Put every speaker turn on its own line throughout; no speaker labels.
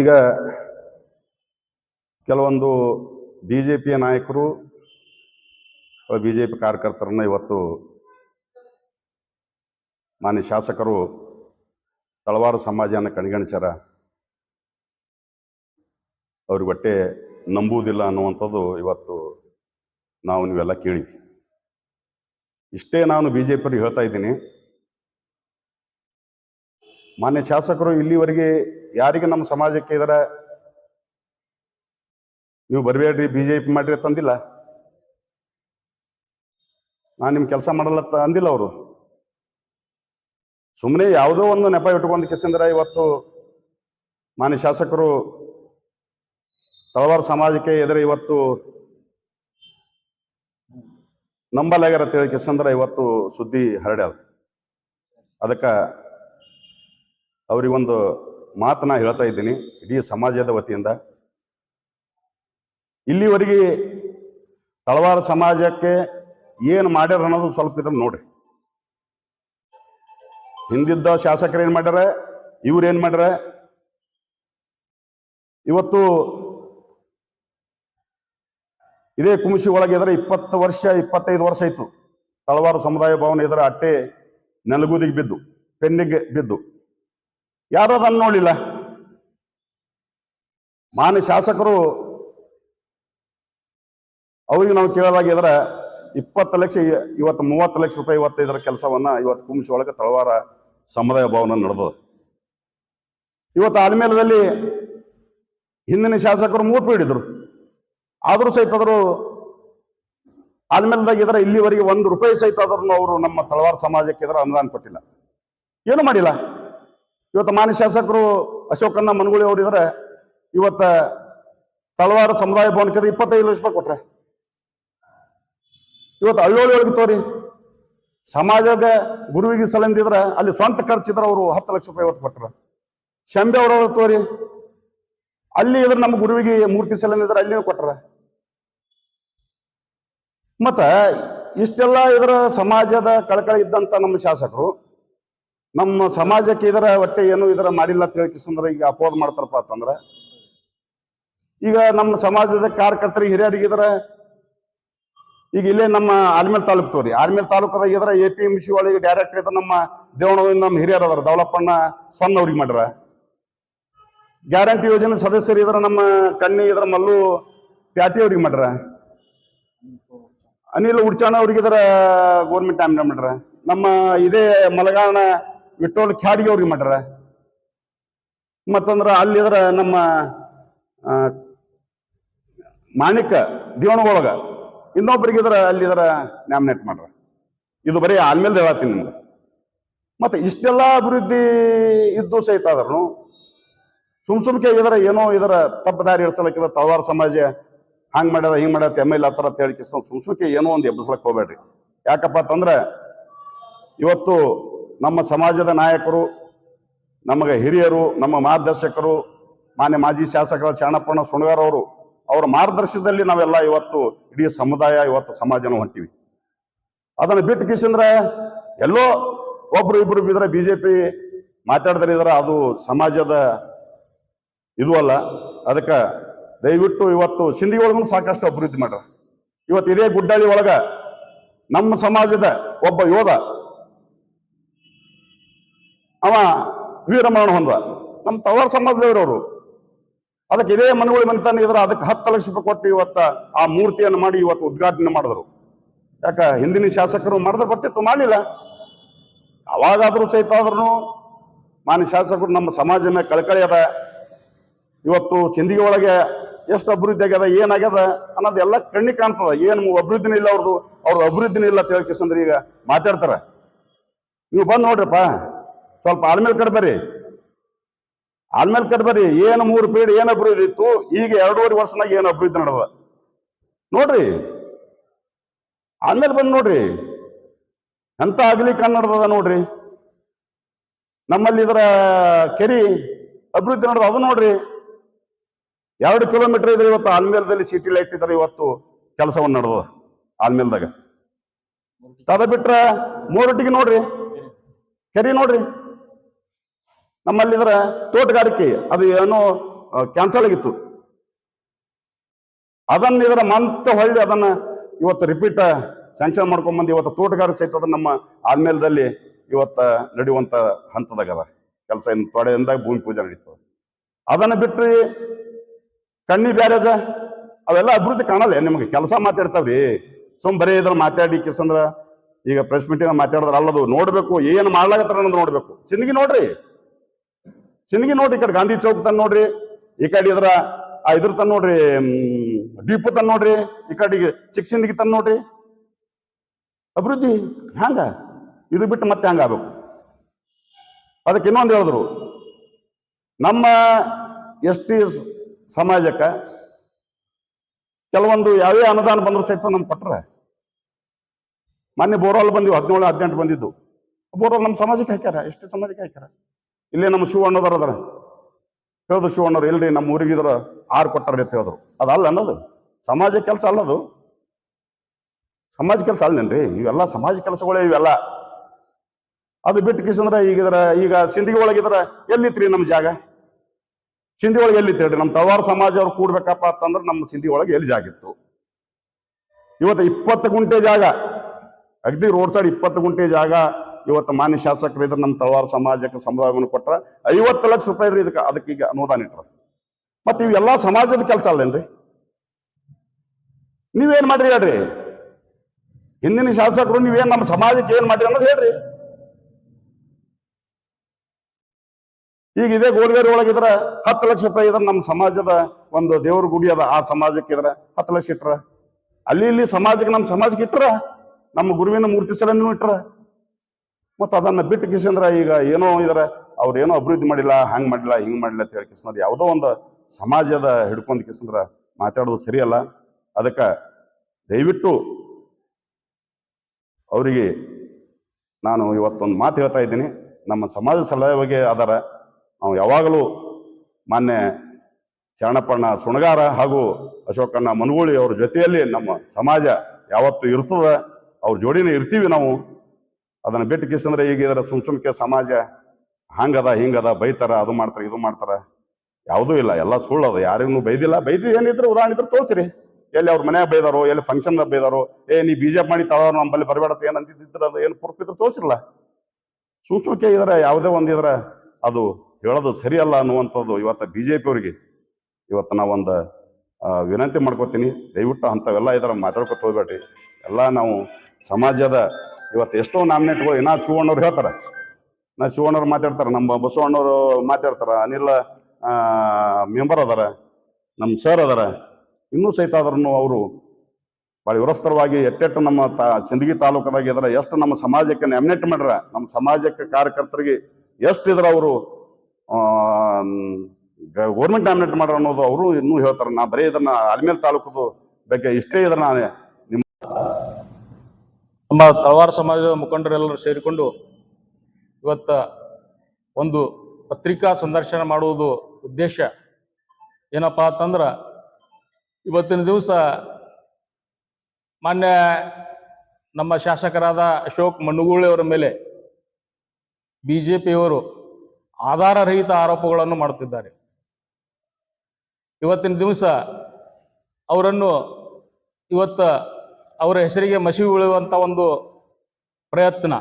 ಈಗ ಕೆಲವೊಂದು B J ಪಿಯ ನಾಯಕರು ಬಿ ಜೆ ಪಿ ಕಾರ್ಯಕರ್ತರನ್ನ ಇವತ್ತು ಮಾನ್ಯ ಶಾಸಕರು ತಳವಾರ ಸಮಾಜನ ಕಣ್ಗಣಿಸ್ಯಾರ. ಅವ್ರ ಬಟ್ಟೆ ನಂಬುವುದಿಲ್ಲ ಅನ್ನುವಂಥದ್ದು ಇವತ್ತು ನಾವು ನೀವೆಲ್ಲ ಕೇಳಿ ಇಷ್ಟೇ ನಾನು ಬಿ ಜೆ ಪಿಯವ್ರಿಗೆ ಹೇಳ್ತಾ ಇದ್ದೀನಿ. ಮಾನ್ಯ ಶಾಸಕರು, ಇಲ್ಲಿವರೆಗೆ ಯಾರಿಗೆ ನಮ್ಮ ಸಮಾಜಕ್ಕೆ ಇದರ ನೀವು ಬರಬೇಡ್ರಿ ಬಿ ಜೆ ಪಿ ಮಾಡ್ರಿ ತಂದಿಲ್ಲ. ನಾನು ನಿಮ್ಮ ಕೆಲಸ ಮಾಡಲ್ಲ ಅಂದಿಲ್ಲ ಅವರು. ಸುಮ್ಮನೆ ಯಾವುದೋ ಒಂದು ನೆಪ ಇಟ್ಕೊಂಡು ಕಿಸಿಂದ್ರ ಇವತ್ತು ಮಾನ್ಯ ಶಾಸಕರು ತಳವಾರ ಸಮಾಜಕ್ಕೆ ಎದುರು ಇವತ್ತು ನಂಬಲಾಗ್ಯಾರ ಅಂತೇಳಿ ಕಿಸಂದ್ರ ಇವತ್ತು ಸುದ್ದಿ ಹರಡ್ಯಾದ. ಅದಕ್ಕೆ ಅವರಿಗೊಂದು ಮಾತನ್ನ ಹೇಳ್ತಾ ಇದ್ದೀನಿ ಇಡೀ ಸಮಾಜದ ವತಿಯಿಂದ. ಇಲ್ಲಿವರೆಗೆ ತಳವಾರ ಸಮಾಜಕ್ಕೆ ಏನು ಮಾಡ್ಯಾರ ಅನ್ನೋದು ಸ್ವಲ್ಪ ಇದ್ರೆ ನೋಡ್ರಿ. ಹಿಂದಿದ್ದ ಶಾಸಕರು ಏನು ಮಾಡ್ಯಾರ, ಇವ್ರು ಏನು ಮಾಡ್ಯಾರ? ಇವತ್ತು ಇದೇ ಕುಮಿಸಿ ಒಳಗೆ ಇದ್ರೆ ಇಪ್ಪತ್ತು ವರ್ಷ, ಇಪ್ಪತ್ತೈದು ವರ್ಷ ಆಯ್ತು. ತಳವಾರ ಸಮುದಾಯ ಭವನ ಇದರ ಅಟ್ಟೆ ನೆಲಗುದಿಗೆ ಬಿದ್ದು, ಪೆನ್ನಿಗೆ ಬಿದ್ದು. ಯಾರು ಅದನ್ನು ನೋಡಿಲ್ಲ? ಮಾನ್ಯ ಶಾಸಕರು ಅವ್ರಿಗೆ ನಾವು ಕೇಳೋದಾಗಿದ್ರೆ ಇಪ್ಪತ್ತು ಲಕ್ಷ, ಇವತ್ತು ಮೂವತ್ತು ಲಕ್ಷ ರೂಪಾಯಿ ಇವತ್ತು ಇದರ ಕೆಲಸವನ್ನ ಇವತ್ತು ಕುಂಬಿಸಿ ಒಳಗೆ ತಳವಾರ ಸಮುದಾಯ ಭವನ ನಡೆದ ಇವತ್ತು ಆಲ್ಮೇಲದಲ್ಲಿ ಹಿಂದಿನ ಶಾಸಕರು ಮೂತು ಹಿಡಿದ್ರು. ಆದರೂ ಸಹಿತ ಅದರು ಆಲ್ಮೇಲದಾಗ ಇದರ ಇಲ್ಲಿವರೆಗೆ ಒಂದು ರೂಪಾಯಿ ಸಹಿತ ಆದ್ರೂ ಅವರು ನಮ್ಮ ತಳವಾರ ಸಮಾಜಕ್ಕೆ ಇದ್ರೆ ಅನುದಾನ ಕೊಟ್ಟಿಲ್ಲ. ಏನು ಮಾಡಿಲ್ಲ? ಇವತ್ತು ಮಾನ್ಯ ಶಾಸಕರು ಅಶೋಕನ್ನ ಮನಗುಳಿ ಅವರು ಇದ್ರೆ ಇವತ್ತ ತಳವಾರ ಸಮುದಾಯ ಭವನಕ್ಕೆ ಇಪ್ಪತ್ತೈದು ಲಕ್ಷ ರೂಪಾಯಿ ಕೊಟ್ರೆ. ಇವತ್ತು ಹಳ್ಳೋಳಿ ಒಳಗೆ ತೋರಿ. ಸಮಾಜದ ಗುರುವಿಗೆ ಸಲಂದಿದ್ರೆ ಅಲ್ಲಿ ಸ್ವಂತ ಖರ್ಚಿದ್ರೆ ಅವರು ಹತ್ತು ಲಕ್ಷ ರೂಪಾಯಿ ಇವತ್ತು ಕೊಟ್ರ. ಶಂಬೆ ಅವರ ತೋರಿ. ಅಲ್ಲಿ ಇದ್ರೆ ನಮ್ಮ ಗುರುವಿಗೆ ಮೂರ್ತಿ ಸಲಂದಿದ್ರೆ ಅಲ್ಲಿ ಕೊಟ್ರ. ಮತ್ತ ಇಷ್ಟೆಲ್ಲ ಇದರ ಸಮಾಜದ ಕಳಕಳಿ ಇದ್ದಂತ ನಮ್ಮ ಶಾಸಕರು ನಮ್ಮ ಸಮಾಜಕ್ಕೆ ಇದರ ಹೊಟ್ಟೆ ಏನು ಇದರ ಮಾಡಿಲ್ಲ ಅಂತ ಹೇಳ್ಕಿಸಂದ್ರ ಈಗ ಅಪೋದ್ ಮಾಡ್ತಾರಪ್ಪ ಅಂತಂದ್ರೆ. ಈಗ ನಮ್ಮ ಸಮಾಜದ ಕಾರ್ಯಕರ್ತರಿಗೆ ಹಿರಿಯರಿಗೆ ಇದರ, ಈಗ ಇಲ್ಲೇ ನಮ್ಮ ಆಲ್ಮೇಲ್ ತಾಲೂಕ್ ತೋರಿ ಆಲ್ಮೇಲ್ ತಾಲೂಕದಾಗ ಇದ್ರ ಎ ಪಿ ಎಂ ಸಿ ಒಳಗೆ ಡೈರೆಕ್ಟರ್ ಇದ್ರ ನಮ್ಮ ದೇವಣದಿಂದ ನಮ್ಮ ಹಿರಿಯರ್ ಅದಾರ ದೌಲಪ್ಪಣ್ಣ ಸಣ್ಣ ಅವ್ರಿಗೆ ಮಾಡ್ರ ಗ್ಯಾರಂಟಿ ಯೋಜನೆ ಸದಸ್ಯರು ಇದ್ರ ನಮ್ಮ ಕಣ್ಣಿ ಇದ್ರ ಮಲ್ಲು ಪ್ಯಾಟಿ ಅವ್ರಿಗೆ ಮಾಡ್ರ ಅನಿಲ್ ಉಡ್ಚಾಣ ಅವ್ರಿಗೆ ಇದರ ಗೋರ್ಮೆಂಟ್ ಆಮ್ನ ಮಾಡ್ರ ನಮ್ಮ ಇದೇ ಮಲಗಾಣ ವಿಠೋಲ್ ಖ್ಯಾಡಿಗೆ ಅವ್ರಿಗೆ ಮಾಡ್ರ ಮತ್ತಂದ್ರ ಅಲ್ಲಿ ಇದ್ರ ನಮ್ಮ ಮಾಣಿಕ ದಿವಣಗೊಳಗ ಇನ್ನೊಬ್ಬರಿಗೆ ಇದ್ರ ಅಲ್ಲಿ ಇದರ ನ್ಯಾಮಿನೇಟ್ ಮಾಡ್ರ ಇದು ಬರೀ ಆಲ್ಮೇಲೆ ಹೇಳತ್ತೀನಿ ನಿಮ್ಗೆ. ಮತ್ತೆ ಇಷ್ಟೆಲ್ಲ ಅಭಿವೃದ್ಧಿ ಇದ್ದು ಸಹಿತ ಆದ್ರೂ ಸುಮ್ ಸುಮ್ಕೆ ಇದರ ಏನೋ ಇದರ ತಪ್ಪು ದಾರಿ ಇಡ್ಸಲಕ್ಕಿದ ತಳವಾರ ಸಮಾಜ ಹಂಗ್ ಮಾಡ್ಯದ, ಹಿಂಗ್ ಮಾಡ್ಯದ, ಎಂ ಎಲ್ ಹತ್ರ ಕಿಸ್ ಸುಮ್ ಸುಮ್ಕೆ ಏನೋ ಒಂದು ಎಬ್ಬಿಸ್ಲಕ್ ಹೋಗ್ಬೇಡ್ರಿ ಯಾಕಪ್ಪ ಅಂತಂದ್ರೆ ಇವತ್ತು ನಮ್ಮ ಸಮಾಜದ ನಾಯಕರು, ನಮಗೆ ಹಿರಿಯರು, ನಮ್ಮ ಮಾರ್ಗದರ್ಶಕರು, ಮಾನ್ಯ ಮಾಜಿ ಶಾಸಕರ ಚಾಣಪ್ಪಣ್ಣ ಸುಣಗಾರ್ ಅವರು, ಅವರ ಮಾರ್ಗದರ್ಶನದಲ್ಲಿ ನಾವೆಲ್ಲ ಇವತ್ತು ಇಡೀ ಸಮುದಾಯ ಇವತ್ತು ಸಮಾಜನ ಹೊಂಟಿವಿ. ಅದನ್ನು ಬಿಟ್ಟು ಕಿಸಿಂದ್ರೆ ಎಲ್ಲೋ ಒಬ್ರು ಇಬ್ರು ಬಿದ್ರೆ ಬಿಜೆಪಿ ಮಾತಾಡಿದ್ರೆ ಇದ್ರೆ, ಅದು ಸಮಾಜದ ಇದು ಅಲ್ಲ. ಅದಕ್ಕೆ ದಯವಿಟ್ಟು ಇವತ್ತು ಸಿಂಧಿ ಒಳಗೂ ಸಾಕಷ್ಟು ಅಭಿವೃದ್ಧಿ ಮಾಡ್ರ. ಇವತ್ತು ಇದೇ ಗುಡ್ಡಳ್ಳಿ ಒಳಗ ನಮ್ಮ ಸಮಾಜದ ಒಬ್ಬ ಯೋಧ ಅವ ವೀರಮರಣ ಹೊಂದ ನಮ್ಮ ತವರ ಸಮಾಜದವರವರು. ಅದಕ್ಕೆ ಇದೇ ಮನೆಗಳು ಮನೆತನ ಇದ್ರೆ, ಅದಕ್ಕೆ ಹತ್ತು ಲಕ್ಷ ರೂಪಾಯಿ ಕೊಟ್ಟು ಇವತ್ತ ಆ ಮೂರ್ತಿಯನ್ನು ಮಾಡಿ ಇವತ್ತು ಉದ್ಘಾಟನೆ ಮಾಡಿದ್ರು. ಯಾಕ, ಹಿಂದಿನ ಶಾಸಕರು ಮಾಡಿದ್ರೆ ಬರ್ತಿತ್ತು, ಮಾಡಲಿಲ್ಲ. ಅವಾಗಾದ್ರೂ ಸಹಿತ ಆದ್ರೂ ಮಾನ್ಯ ಶಾಸಕರು ನಮ್ಮ ಸಮಾಜ ಮೇಲೆ ಕಳಕಳಿ ಅದ. ಇವತ್ತು ಚಿಂದಿಗೆ ಒಳಗೆ ಎಷ್ಟು ಅಭಿವೃದ್ಧಿ ಆಗ್ಯದ ಏನಾಗ್ಯದ ಅನ್ನೋದು ಎಲ್ಲ ಕಣ್ಣಿಗೆ ಕಾಣ್ತದ. ಏನು ಅಭಿವೃದ್ಧಿನೂ ಇಲ್ಲ ಅವ್ರದ್ದು ಅವ್ರದ್ದು ಅಭಿವೃದ್ಧಿನೂ ಇಲ್ಲ ತಿಳ್ಕಿಸಂದ್ರೆ ಈಗ ಮಾತಾಡ್ತಾರೆ. ನೀವು ಬಂದು ನೋಡ್ರಪ್ಪ. ಸ್ವಲ್ಪ ಆಲ್ಮೇಲೆ ಕಡೆ ಕಡೆ ಬರ್ರಿ. ಏನು ಮೂರು ಪೀಡ್, ಏನು ಅಭಿವೃದ್ಧಿ ಇತ್ತು ಈಗ ಎರಡೂವರೆ ವರ್ಷನಾಗ ಏನು ಅಭಿವೃದ್ಧಿ ನಡೆದ ನೋಡ್ರಿ. ಆದ್ಮೇಲೆ ಬಂದು ನೋಡ್ರಿ. ಎಂತ ಆಗ್ಲಿ ಕನ್ನಡದ ನೋಡ್ರಿ. ನಮ್ಮಲ್ಲಿ ಇದರ ಕೆರಿ ಅಭಿವೃದ್ಧಿ ನಡೆದ ಅದು ನೋಡ್ರಿ. ಎರಡು ಕಿಲೋಮೀಟರ್ ಇದ್ರೆ ಇವತ್ತು ಆಲ್ಮೇಲದಲ್ಲಿ ಸಿಟಿ ಲೈಟ್ ಇದ್ರೆ ಇವತ್ತು ಕೆಲಸವನ್ನು ನಡೆದ ಆಲ್ಮೇಲ್ದಾಗ ತದ ಬಿಟ್ರ ಮೂರೊಟ್ಟಿಗೆ ನೋಡ್ರಿ. ಕೆರಿ ನೋಡ್ರಿ. ನಮ್ಮಲ್ಲಿ ಇದ್ರ ತೋಟಗಾರಿಕೆ ಅದು ಏನೋ ಕ್ಯಾನ್ಸಲ್ ಆಗಿತ್ತು. ಅದನ್ನ ಇದರ ಮಂತ ಹೊಳ್ಳಿ ಅದನ್ನ ಇವತ್ತು ರಿಪೀಟ್ ಸ್ಯಾಂಕ್ಷನ್ ಮಾಡ್ಕೊಂಡ್ಬಂದು ಇವತ್ತು ತೋಟಗಾರಿಕೆ ಸಹಿತ ಅದನ್ನ ನಮ್ಮ ಆದ್ಮೇಲದಲ್ಲಿ ಇವತ್ತ ನಡೆಯುವಂತ ಹಂತದಾಗ ಅದ ಕೆಲಸ ಏನು ತೊಡೆಯಿಂದಾಗ ಭೂಮಿ ಪೂಜೆ ನಡೀತದೆ. ಅದನ್ನ ಬಿಟ್ರಿ ಕಣ್ಣಿ ಬ್ಯಾರೇಜ, ಅವೆಲ್ಲ ಅಭಿವೃದ್ಧಿ ಕಾಣಲ್ಲ. ನಿಮಗೆ ಕೆಲಸ ಮಾತಾಡ್ತಾವ್ರಿ. ಸುಮ್ ಬರೀ ಇದ್ರ ಮಾತಾಡಿ ಕಿಸಂದ್ರ, ಈಗ ಪ್ರೆಸ್ ಮೀಟಿಂಗ್ ಮಾತಾಡಿದ್ರ ಅಲ್ಲದು ನೋಡ್ಬೇಕು, ಏನ್ ಮಾಡ್ಲಾಗತ್ತಾರ ಅನ್ನೋದು ನೋಡ್ಬೇಕು. ಚಿನ್ನಿಗೆ ನೋಡ್ರಿ. ಚಿನ್ಗಿ ನೋಡ್ರಿ ಈ ಕಡೆ ಗಾಂಧಿ ಚೌಕ್ ತನ್ ನೋಡ್ರಿ, ಈ ಕಡೆ ಇದ್ರ, ಆ ಇದ್ರ ತನ್ ನೋಡ್ರಿ ಡೀಪು ತನ್ ನೋಡ್ರಿ, ಈ ಕಡೆಗೆ ಚಿಕ್ಸಿಂದಿಗೆ ತನ್ ನೋಡ್ರಿ. ಅಭಿವೃದ್ಧಿ ಹ್ಯಾಂಗ? ಇದು ಬಿಟ್ಟು ಮತ್ತೆ ಹಂಗ ಆಗ್ಬೇಕು? ಅದಕ್ಕೆ ಇನ್ನೊಂದು ಹೇಳಿದ್ರು, ನಮ್ಮ ಎಸ್ ಟಿ ಸಮಾಜಕ್ಕೆ ಕೆಲವೊಂದು ಯಾವೇ ಅನುದಾನ ಬಂದ್ರು ಸಹಿತ ನಮ್ ಕೊಟ್ರ. ಮೊನ್ನೆ ಬೋರ್ವೆಲ್ ಬಂದಿವು, ಹದಿನೇಳು, ಹದಿನೆಂಟು ಬಂದಿದ್ದು. ಬೋರ್ವಲ್ ನಮ್ಮ ಸಮಾಜಕ್ಕೆ ಹಾಕ್ಯಾರ ಎಷ್ಟು ಸಮಾಜಕ್ಕೆ ಹಾಕ್ಯಾರ. ಇಲ್ಲೇ ನಮ್ಮ ಶಿವಣ್ಣದವ್ರ ಅದಾರ. ಹೇಳಿದ್ರು ಶಿವಣ್ಣವ್ರು ಇಲ್ರಿ ನಮ್ಮ ಊರಿಗೆ ಇದ್ರ ಆರು ಕೊಟ್ಟಾರ ಅಂತ ಹೇಳಿದ್ರು. ಅದಲ್ಲ ಅನ್ನೋದು. ಸಮಾಜ ಕೆಲಸ ಅಲ್ಲದು. ಸಮಾಜ ಕೆಲಸ ಅಲ್ಲೇನ್ರಿ? ಇವೆಲ್ಲ ಸಮಾಜ ಕೆಲಸಗಳೇ ಇವೆಲ್ಲ. ಅದು ಬಿಟ್ಟು ಕಿಸಂದ್ರೆ ಈಗ ಇದರ, ಈಗ ಸಿಂಧಿಗೆ ಒಳಗಿದ್ರ ಎಲ್ಲಿತ್ರಿ ನಮ್ಮ ಜಾಗ? ಸಿಂಧಿ ಒಳಗೆ ಎಲ್ಲಿತ್ತು ಹೇಳ್ರಿ ನಮ್ಮ ತವಾರ ಸಮಾಜ ಅವ್ರು ಕೂಡ್ಬೇಕಪ್ಪ ಅಂತಂದ್ರೆ ನಮ್ಮ ಸಿಂಧಿ ಒಳಗೆ ಎಲ್ಲಿ ಜಾಗ ಇತ್ತು? ಇವತ್ತು ಇಪ್ಪತ್ತು ಗುಂಟೆ ಜಾಗ. ಅಗದಿ ರೋಡ್ ಸೈಡ್ ಇಪ್ಪತ್ತು ಗುಂಟೆ ಜಾಗ. ಇವತ್ತು ಮಾನ್ಯ ಶಾಸಕರು ಇದ್ರೆ ನಮ್ಮ ತಳವಾರ ಸಮಾಜಕ್ಕೆ ಸಮುದಾಯವನ್ನು ಕೊಟ್ರ ಐವತ್ತು ಲಕ್ಷ ರೂಪಾಯಿ ಇದ್ರೆ ಇದಕ್ಕೆ ಅದಕ್ಕೆ ಈಗ ಅನುದಾನ ಇಟ್ರ. ಮತ್ತೆ ಇವೆಲ್ಲ ಸಮಾಜದ ಕೆಲಸ ಅಲ್ಲೇನ್ರಿ? ನೀವೇನ್ ಮಾಡ್ರಿ ಹೇಳ್ರಿ? ಹಿಂದಿನ ಶಾಸಕರು ನೀವೇನ್ ನಮ್ಮ ಸಮಾಜಕ್ಕೆ ಏನ್ ಮಾಡ್ರಿ ಅನ್ನೋದು ಹೇಳ್ರಿ. ಈಗ ಇದೇ ಗೋಲ್ಗೇರಿ ಒಳಗಿದ್ರೆ ಹತ್ತು ಲಕ್ಷ ರೂಪಾಯಿ ಇದ್ರೆ ನಮ್ಮ ಸಮಾಜದ ಒಂದು ದೇವ್ರ ಗುಡಿ ಅದ, ಆ ಸಮಾಜಕ್ಕೆ ಇದ್ರೆ ಹತ್ತು ಲಕ್ಷ ಇಟ್ರ. ಅಲ್ಲಿ ಇಲ್ಲಿ ಸಮಾಜಕ್ಕೆ ನಮ್ಮ ಸಮಾಜಕ್ಕೆ ಇಟ್ರ, ನಮ್ಮ ಗುರುವಿನ ಮೂರ್ತಿ ಸಲನ್ನು ಇಟ್ರ. ಮತ್ತ ಅದನ್ನು ಬಿಟ್ಟು ಕಿಸಂದ್ರ ಈಗ ಏನೋ ಇದಾರೆ, ಅವ್ರು ಏನೋ ಅಭಿವೃದ್ಧಿ ಮಾಡಿಲ್ಲ, ಹಂಗೆ ಮಾಡಿಲ್ಲ, ಹಿಂಗೆ ಮಾಡಿಲ್ಲ ಅಂತ ಹೇಳಿ ಕಿಸಂದ್ರ ಯಾವುದೋ ಒಂದು ಸಮಾಜದ ಹಿಡ್ಕೊಂಡು ಕಿಸಂದ್ರ ಮಾತಾಡೋದು ಸರಿಯಲ್ಲ. ಅದಕ್ಕೆ ದಯವಿಟ್ಟು ಅವರಿಗೆ ನಾನು ಇವತ್ತೊಂದು ಮಾತು ಹೇಳ್ತಾ ಇದ್ದೀನಿ. ನಮ್ಮ ಸಮಾಜ ಸಲಹೆಗೆ ಅದರ ನಾವು ಯಾವಾಗಲೂ ಮಾನ್ಯ ಶರಣಪ್ಪಣ್ಣ ಸುಣಗಾರ ಹಾಗೂ ಅಶೋಕಣ್ಣ ಮನಗೂಳಿ ಅವ್ರ ಜೊತೆಯಲ್ಲಿ ನಮ್ಮ ಸಮಾಜ ಯಾವತ್ತು ಇರ್ತದ, ಅವ್ರ ಜೋಡಿನೇ ಇರ್ತೀವಿ ನಾವು. ಅದನ್ನ ಬಿಟ್ಟು ಕಿಸಂದ್ರೆ ಈಗ ಇದರ ಸುಮ್ ಸುಮ್ಕೆ ಸಮಾಜ ಹಂಗದ, ಹಿಂಗದ, ಬೈತಾರ, ಅದು ಮಾಡ್ತಾರ, ಇದು ಮಾಡ್ತಾರ. ಯಾವುದೂ ಇಲ್ಲ, ಎಲ್ಲ ಸುಳ್ಳು ಅದ ಯಾರಿಗೂ ಬೈದಿಲ್ಲ. ಬೈದಿ ಏನಿದ್ರು ಉದಾಹರಣೆ ಇದ್ರೆ ತೋರಿಸ್ರಿ. ಎಲ್ಲಿ ಅವ್ರ ಮನ್ಯಾಗ ಬೈದಾರೋ, ಎಲ್ಲಿ ಫಂಕ್ಷನ್ ಬೈದಾರೋ, ಏ, ನೀ ಬಿಜೆಪಿ ಮಾಡಿ ತಳ ನಮ್ಮಲ್ಲಿ ಬರಬೇಡತ್ತೆ ಏನ್ ಅಂತಿದ್ರ ಅದು ಏನು ಪ್ರೂಫ್ ಇದ್ರೆ ತೋರಿಸಿರಲ್ಲ. ಸುಮ್ ಸುಮ್ಕೆ ಇದ್ರ, ಯಾವುದೇ ಒಂದ್ ಇದ್ರ, ಅದು ಹೇಳೋದು ಸರಿಯಲ್ಲ ಅನ್ನುವಂಥದ್ದು ಇವತ್ತು ಬಿಜೆಪಿ ಅವರಿಗೆ. ಇವತ್ತು ಒಂದು ವಿನಂತಿ ಮಾಡ್ಕೋತೀನಿ. ದಯವಿಟ್ಟು ಅಂಥವೆಲ್ಲ ಇದರ ಮಾತಾಡ್ಕೊತ ಹೋಗ್ಬೇಡ್ರಿ. ಎಲ್ಲ ನಾವು ಸಮಾಜದ ಇವತ್ತು ಎಷ್ಟೋ ನಾಮಿನೇಟ್ಗಳು ಇನ್ನ ಶಿವಣ್ಣವ್ರು ಹೇಳ್ತಾರೆ. ನಾ ಶಿವಣ್ಣವ್ರು ಮಾತಾಡ್ತಾರೆ, ನಮ್ಮ ಬಸವಣ್ಣವರು ಮಾತಾಡ್ತಾರೆ, ಅನಿಲ್ ಮೆಂಬರ್ ಅದಾರ, ನಮ್ಮ ಸರ್ ಅದಾರ, ಇನ್ನೂ ಸಹಿತ ಆದ್ರೂ ಅವರು ಭಾಳ ವಿವರಸ್ತರವಾಗಿ ಎಟ್ಟೆಟ್ಟು ನಮ್ಮ ತಾ, ಸಿಂದಗಿ ತಾಲೂಕದಾಗ ಇದ್ರ ಎಷ್ಟು ನಮ್ಮ ಸಮಾಜಕ್ಕೆ ನಾಮಿನೇಟ್ ಮಾಡ್ರ, ನಮ್ಮ ಸಮಾಜಕ್ಕೆ ಕಾರ್ಯಕರ್ತರಿಗೆ ಎಷ್ಟು ಇದ್ರ ಅವರು ಗೌರ್ಮೆಂಟ್ ನಾಮಿನೇಟ್ ಮಾಡ್ರ ಅನ್ನೋದು ಅವರು ಇನ್ನೂ ಹೇಳ್ತಾರೆ. ನಾ ಬರೀ ಇದನ್ನ ಅಲ್ಮೇಲ್ ತಾಲೂಕದು ಬಗ್ಗೆ ಇಷ್ಟೇ ಇದ್ರ ನಾನು.
ನಮ್ಮ ತಳವಾರ ಸಮಾಜದ ಮುಖಂಡರೆಲ್ಲರೂ ಸೇರಿಕೊಂಡು ಇವತ್ತ ಒಂದು ಪತ್ರಿಕಾ ಸಂದರ್ಶನ ಮಾಡುವುದು ಉದ್ದೇಶ. ಏನಪ್ಪಾ ಅಂತಂದ್ರ ಇವತ್ತಿನ ದಿವಸ ಮಾನ್ಯ ನಮ್ಮ ಶಾಸಕರಾದ ಅಶೋಕ್ ಮಣ್ಣುಗೂಳಿ ಅವರ ಮೇಲೆ ಬಿಜೆಪಿಯವರು ಆಧಾರರಹಿತ ಆರೋಪಗಳನ್ನು ಮಾಡುತ್ತಿದ್ದಾರೆ. ಇವತ್ತಿನ ದಿವಸ ಅವರನ್ನು ಇವತ್ತ ಅವರ ಹೆಸರಿಗೆ ಮಸಿ ಬೀಳುವಂಥ ಒಂದು ಪ್ರಯತ್ನ.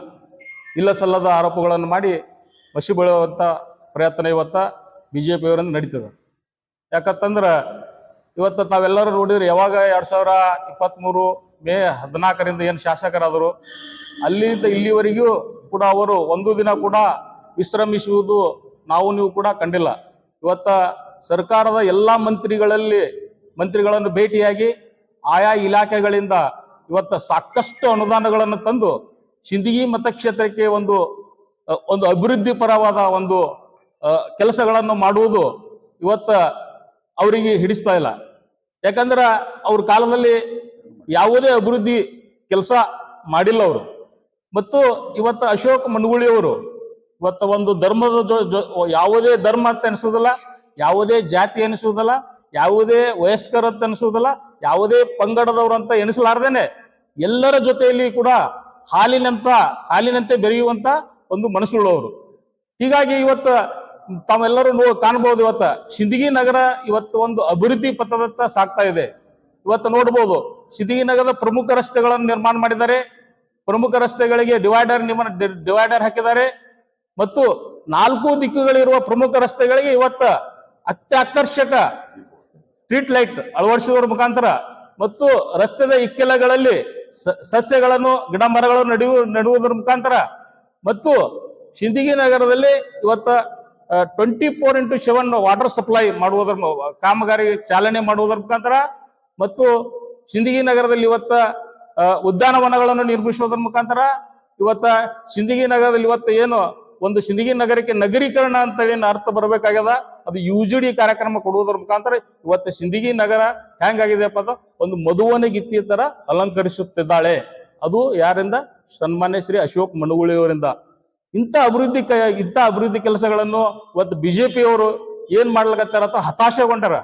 ಇಲ್ಲ ಸಲ್ಲದ ಆರೋಪಗಳನ್ನು ಮಾಡಿ ಮಸಿ ಬೀಳುವಂಥ ಪ್ರಯತ್ನ ಇವತ್ತ ಬಿ ಜೆ ಪಿಯವರಿಂದ ನಡೀತದೆ. ಯಾಕಂತಂದ್ರೆ ಇವತ್ತು ತಾವೆಲ್ಲರೂ ನೋಡಿದ್ರೆ ಯಾವಾಗ ಎರಡು ಸಾವಿರ ಇಪ್ಪತ್ತ್ಮೂರು ಮೇ ಹದಿನಾಲ್ಕರಿಂದ ಏನು ಶಾಸಕರಾದರು, ಅಲ್ಲಿಂದ ಇಲ್ಲಿವರೆಗೂ ಕೂಡ ಅವರು ಒಂದು ದಿನ ಕೂಡ ವಿಶ್ರಮಿಸುವುದು ನಾವು ನೀವು ಕೂಡ ಕಂಡಿಲ್ಲ. ಇವತ್ತ ಸರ್ಕಾರದ ಎಲ್ಲ ಮಂತ್ರಿಗಳಲ್ಲಿ ಮಂತ್ರಿಗಳನ್ನು ಭೇಟಿಯಾಗಿ ಆಯಾ ಇಲಾಖೆಗಳಿಂದ ಇವತ್ತ ಸಾಕಷ್ಟು ಅನುದಾನಗಳನ್ನು ತಂದು ಸಿಂದಗಿ ಮತಕ್ಷೇತ್ರಕ್ಕೆ ಒಂದು ಒಂದು ಅಭಿವೃದ್ಧಿ ಪರವಾದ ಒಂದು ಕೆಲಸಗಳನ್ನು ಮಾಡುವುದು ಇವತ್ತ ಅವರಿಗೆ ಹಿಡಿಸ್ತಾ ಇಲ್ಲ. ಯಾಕಂದ್ರೆ ಅವ್ರ ಕಾಲದಲ್ಲಿ ಯಾವುದೇ ಅಭಿವೃದ್ಧಿ ಕೆಲಸ ಮಾಡಿಲ್ಲ ಅವರು. ಮತ್ತು ಇವತ್ತು ಅಶೋಕ್ ಮನಗುಳಿ ಅವರು ಇವತ್ತ ಒಂದು ಧರ್ಮದ ಯಾವುದೇ ಧರ್ಮ ಅಂತ ಅನಿಸೋದಿಲ್ಲ ಯಾವುದೇ ಜಾತಿ ಅನಿಸುವುದಿಲ್ಲ ಯಾವುದೇ ವಯಸ್ಕರ ಅಂತ ಅನಿಸುವುದಿಲ್ಲ ಯಾವುದೇ ಪಂಗಡದವರು ಅಂತ ಎನಿಸಲಾರ್ದೇನೆ ಎಲ್ಲರ ಜೊತೆಯಲ್ಲಿ ಕೂಡ ಹಾಲಿನಂತ, ಹಾಲಿನಂತೆ ಬೆರೆಯುವಂತ ಒಂದು ಮನಸ್ಸುಳ್ಳವರು. ಹೀಗಾಗಿ ಇವತ್ತು ತಾವೆಲ್ಲರೂ ನೋ, ಕಾಣ್ಬೋದು ಇವತ್ತ. ಸಿಂದಗಿ ನಗರ ಇವತ್ತು ಒಂದು ಅಭಿವೃದ್ಧಿ ಪಥದತ್ತ ಸಾಗ್ತಾ ಇದೆ. ಇವತ್ತು ನೋಡ್ಬೋದು, ಸಿಂದಗಿ ನಗರದ ಪ್ರಮುಖ ರಸ್ತೆಗಳನ್ನು ನಿರ್ಮಾಣ ಮಾಡಿದ್ದಾರೆ. ಪ್ರಮುಖ ರಸ್ತೆಗಳಿಗೆ ಡಿವೈಡರ್ ಡಿವೈಡರ್ ಹಾಕಿದ್ದಾರೆ. ಮತ್ತು ನಾಲ್ಕು ದಿಕ್ಕುಗಳಿರುವ ಪ್ರಮುಖ ರಸ್ತೆಗಳಿಗೆ ಇವತ್ತ ಅತ್ಯಾಕರ್ಷಕ ಸ್ಟ್ರೀಟ್ ಲೈಟ್ ಅಳವಡಿಸುವುದರ ಮುಖಾಂತರ ಮತ್ತು ರಸ್ತೆದ ಇಕ್ಕೆಲಗಳಲ್ಲಿ ಸಸ್ಯಗಳನ್ನು ಗಿಡ ಮರಗಳನ್ನು ನಡೆಯುವ ನೆಡುವುದರ ಮುಖಾಂತರ ಮತ್ತು ಸಿಂದಗಿ ನಗರದಲ್ಲಿ ಇವತ್ತ twenty four into seven water supply ಮಾಡುವುದರ ಕಾಮಗಾರಿ ಚಾಲನೆ ಮಾಡುವುದರ ಮುಖಾಂತರ ಮತ್ತು ಸಿಂದಗಿ ನಗರದಲ್ಲಿ ಇವತ್ತ ಉದ್ಯಾನವನಗಳನ್ನು ನಿರ್ಮಿಸುವುದರ ಮುಖಾಂತರ ಇವತ್ತ ಸಿಂದಗಿ ನಗರದಲ್ಲಿ ಇವತ್ತು ಏನು ಒಂದು ಸಿಂದಗಿ ನಗರಕ್ಕೆ ನಗರೀಕರಣ ಅಂತ ಏನು ಅರ್ಥ ಬರಬೇಕಾಗ್ಯದ? ಅದು ಯು ಜಿ ಡಿ ಕಾರ್ಯಕ್ರಮ ಕೊಡುವುದರ ಮುಖಾಂತರ ಇವತ್ತು ಸಿಂದಗಿ ನಗರ ಹೆಂಗಾಗಿದೆಯಪ್ಪ ಅದು? ಒಂದು ಮಧುವನ ಗಿತ್ತಿ ತರ ಅಲಂಕರಿಸುತ್ತಿದ್ದಾಳೆ. ಅದು ಯಾರಿಂದ? ಸನ್ಮಾನ್ಯ ಶ್ರೀ ಅಶೋಕ್ ಮನುಗುಳಿಯವರಿಂದ. ಇಂಥ ಅಭಿವೃದ್ಧಿ ಇಂಥ ಅಭಿವೃದ್ಧಿ ಕೆಲಸಗಳನ್ನು ಇವತ್ತು ಬಿಜೆಪಿಯವರು ಏನ್ ಮಾಡ್ಲಿಕತ್ತಾರ ಹತಾಶೆಗೊಂಡಾರ.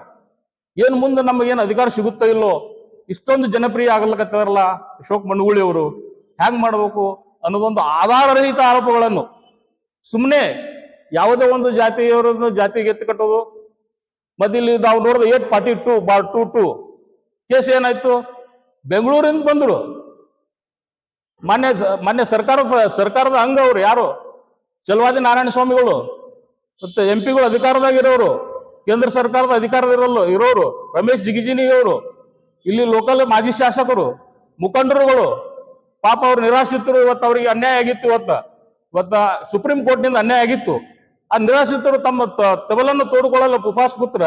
ಏನ್ ಮುಂದೆ ನಮಗೇನು ಅಧಿಕಾರ ಸಿಗುತ್ತೋ ಇಲ್ಲೋ? ಇಷ್ಟೊಂದು ಜನಪ್ರಿಯ ಆಗ್ಲಿಕತ್ತಾರಲ್ಲ ಅಶೋಕ್ ಮನುಗುಳಿ ಅವರು ಹ್ಯಾಂಗ್ ಮಾಡ್ಬೇಕು ಅನ್ನೋದೊಂದು ಆಧಾರರಹಿತ ಆರೋಪಗಳನ್ನು ಸುಮ್ಮನೆ ಯಾವುದೋ ಒಂದು ಜಾತಿಯವರನ್ನು ಜಾತಿಗೆ ಎತ್ತು ಕಟ್ಟೋದು ಮದಿಲಿ ನಾವು ನೋಡಿದ, eight forty two bar two two. Case ಏನಾಯ್ತು? ಬೆಂಗಳೂರಿಂದ ಬಂದರು. ಮಾನ್ಯ ಮಾನ್ಯ ಸರ್ಕಾರ, ಸರ್ಕಾರದ ಅಂಗ ಅವರು ಯಾರು? ಚಲವಾದಿ ನಾರಾಯಣ ಸ್ವಾಮಿಗಳು. ಮತ್ತೆ ಎಂ ಪಿಗಳು ಅಧಿಕಾರದಾಗಿರೋರು. ಕೇಂದ್ರ ಸರ್ಕಾರದ ಅಧಿಕಾರದ ಇರಲ್ಲ ಇರೋರು. ರಮೇಶ್ ಜಿಗಿಜಿನಿ ಅವರು ಇಲ್ಲಿ ಲೋಕಲ್ ಮಾಜಿ ಶಾಸಕರು, ಮುಖಂಡರುಗಳು. ಪಾಪ ಅವ್ರು ನಿರಾಶ್ರಿತರು, ಇವತ್ತು ಅವರಿಗೆ ಅನ್ಯಾಯ ಆಗಿತ್ತು ಇವತ್ತ. ಇವತ್ತ ಸುಪ್ರೀಂ ಕೋರ್ಟ್ನಿಂದ ಅನ್ಯಾಯ ಆಗಿತ್ತು. ಆ ನಿರಾಶ್ರಿತರು ತಮ್ಮ ತಬಲನ್ನು ತೋಡ್ಕೊಳ್ಳಲು ಉಪವಾಸ ಕೂತ್ರ,